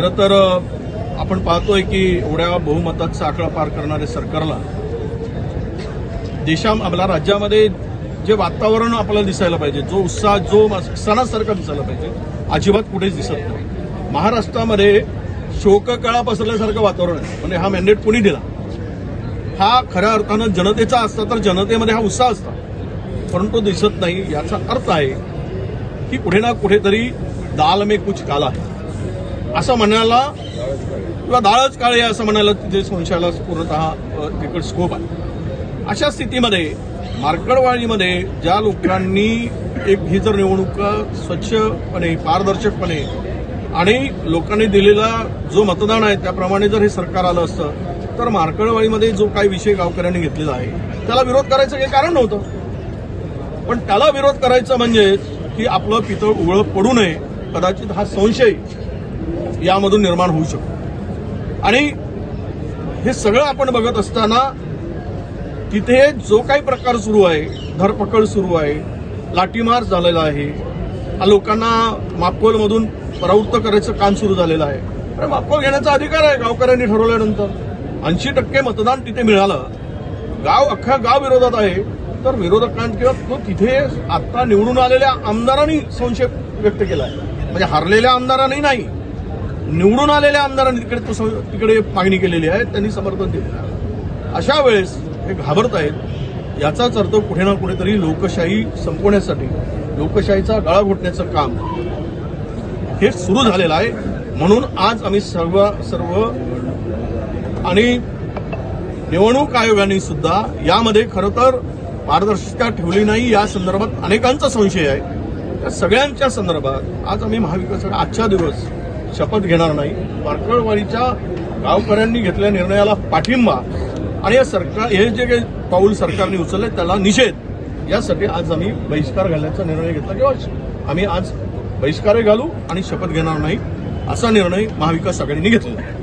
खरं तर आपण पाहतोय की एवढ्या बहुमताचा आकडा पार करणाऱ्या सरकारला देशा आपल्या राज्यामध्ये जे वातावरण आपल्याला दिसायला पाहिजे जो उत्साह जो सणासारखा दिसायला पाहिजे अजिबात कुठेच दिसत नाही. महाराष्ट्रामध्ये शोककळा पसरल्यासारखं वातावरण आहे. म्हणजे हा मॅन्डेट कोणी दिला? हा खऱ्या अर्थानं जनतेचा असता तर जनतेमध्ये हा उत्साह असता. परंतु दिसत नाही. याचा अर्थ आहे की कुठे ना कुठेतरी दाल में कुछ काला है असं म्हणायला किंवा दाळच काळे असं म्हणायला तिथे संशयाला पूर्णतः तिकड स्कोप आहे. अशा स्थितीमध्ये मार्कडवाडीमध्ये ज्या लोकांनी एक ही जर निवडणूक स्वच्छपणे पारदर्शकपणे आणि लोकांनी दिलेला जो मतदान आहे त्याप्रमाणे जर हे सरकार आलं असतं तर मार्कडवाडीमध्ये जो काही विषय गावकऱ्यांनी घेतलेला आहे त्याला विरोध करायचं काही कारण नव्हतं. पण त्याला विरोध करायचं म्हणजे की आपलं पितळ उघळं पडू नये. कदाचित हा संशय यामधून निर्माण होऊ शकतो. आणि हे सगळं आपण बघत असताना तिथे जो काही प्रकार सुरू आहे धरपकड सुरू आहे लाठीमार झालेला आहे हा लोकांना मापकोलमधून परावृत्त करायचं काम सुरू झालेलं आहे. अरे मापकोल घेण्याचा अधिकार आहे गावकऱ्यांनी ठरवल्यानंतर. ऐंशी टक्के मतदान तिथे मिळालं. गाव अख्खा गाव विरोधात आहे. तर विरोधकांनी किंवा तो तिथे आता निवडून आलेल्या आमदारांनी संशय व्यक्त केला आहे. म्हणजे हरलेल्या आमदारांनी नाही. निवडून आलेल्या आमदारांनी तिकडे तो तिकडे मागणी केलेली आहे त्यांनी समर्थन दिलेलं आहे अशा वेळेस हे घाबरत आहेत. याचाच अर्थ कुठे ना कुठेतरी लोकशाही संपवण्यासाठी लोकशाहीचा गळा घोटण्याचं काम हे सुरू झालेलं आहे. म्हणून आज आम्ही सर्व सर्व आणि निवडणूक आयोगाने सुद्धा यामध्ये खरं तर पारदर्शकता ठेवली नाही. या संदर्भात अनेकांचा संशय आहे. त्या सगळ्यांच्या संदर्भात आज आम्ही महाविकास आजचा दिवस शपथ घेणार नाही. पारकळवाडीच्या गावकऱ्यांनी घेतलेल्या निर्णयाला पाठिंबा आणि या सरकार हे जे काही पाऊल सरकारने उचलले त्याला निषेध. यासाठी आज आम्ही बहिष्कार घालण्याचा निर्णय घेतला. किंवा आम्ही आज बहिष्कारही घालू आणि शपथ घेणार नाही असा निर्णय महाविकास आघाडीने घेतला आहे.